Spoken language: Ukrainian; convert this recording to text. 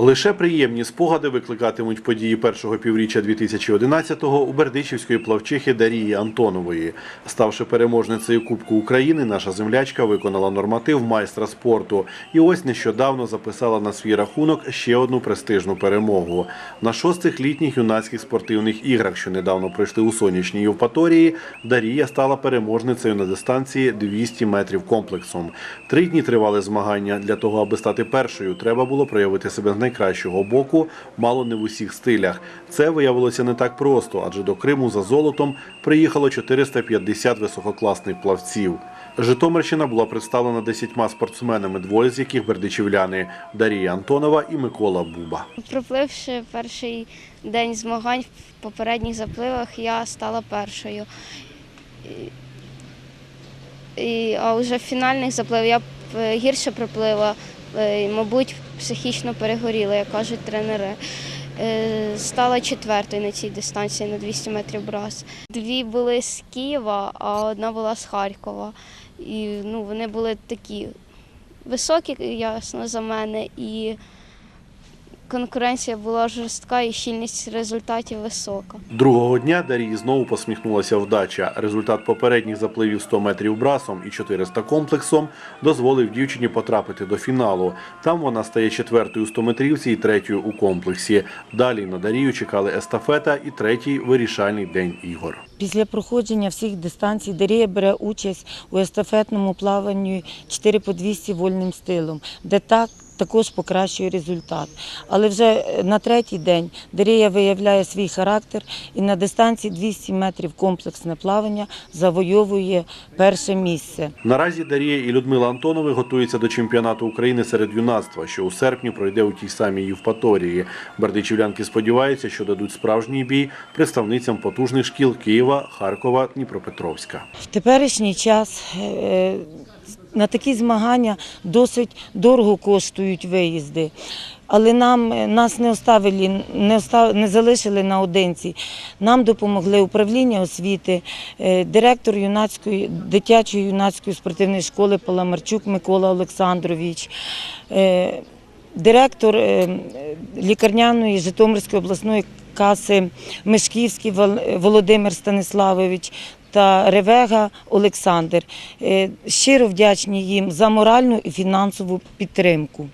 Лише приємні спогади викликатимуть події першого півріччя 2011-го у бердичівської плавчихи Дарії Антонової. Ставши переможницею Кубку України, наша землячка виконала норматив майстра спорту і ось нещодавно записала на свій рахунок ще одну престижну перемогу. На шостих літніх юнацьких спортивних іграх, що недавно пройшли у сонячній Євпаторії, Дарія стала переможницею на дистанції 200 метрів комплексом. Три дні тривали змагання. Для того, аби стати першою, треба було проявити себе з найкращого боку, мало не в усіх стилях. Це виявилося не так просто, адже до Криму за золотом приїхало 450 висококласних плавців. Житомирщина була представлена десятьма спортсменами, двоє з яких бердичівляни Дарія Антонова і Микола Буба. Пропливши перший день змагань в попередніх запливах, я стала першою. А вже в фінальних запливах я гірше приплила, е, мабуть, психічно перегоріла, як кажуть тренери. Е, Стала четвертою на цій дистанції на 200 метрів брас. Дві були з Києва, а одна була з Харкова. І ну, вони були такі високі, ясно, за мене, і конкуренція була жорстка і щільність результатів висока. Другого дня Дарії знову посміхнулася вдача. Результат попередніх запливів 100 метрів брасом і 400 комплексом дозволив дівчині потрапити до фіналу. Там вона стає четвертою у 100-метрівці і третьою у комплексі. Далі на Дарію чекали естафета і третій вирішальний день ігор. Після проходження всіх дистанцій Дарія бере участь у естафетному плаванні 4 по 200 вольним стилом, де так також покращує результат. Але вже е, на третій день Дарія виявляє свій характер і на дистанції 200 метрів комплексне плавання завойовує перше місце. Наразі Дарія і Людмила Антонови готуються до чемпіонату України серед юнацтва, що у серпні пройде у тій самій Євпаторії. Бердичівлянки сподіваються, що дадуть справжній бій представницям потужних шкіл Києва, Харкова, Дніпропетровська. В теперішній час е, на такі змагання досить дорого коштують виїзди. Але нам е, нас не оставили, не остав, не залишили наодинці. Нам допомогли управління освіти, е, директор юнацької дитячої юнацької спортивної школи Паламарчук Микола Олександрович. Директор е, лікарняної Житомирської обласної каси Мешківський Володимир Станиславович та Ревега Олександр. Е, Щиро вдячні їм за моральну і фінансову підтримку.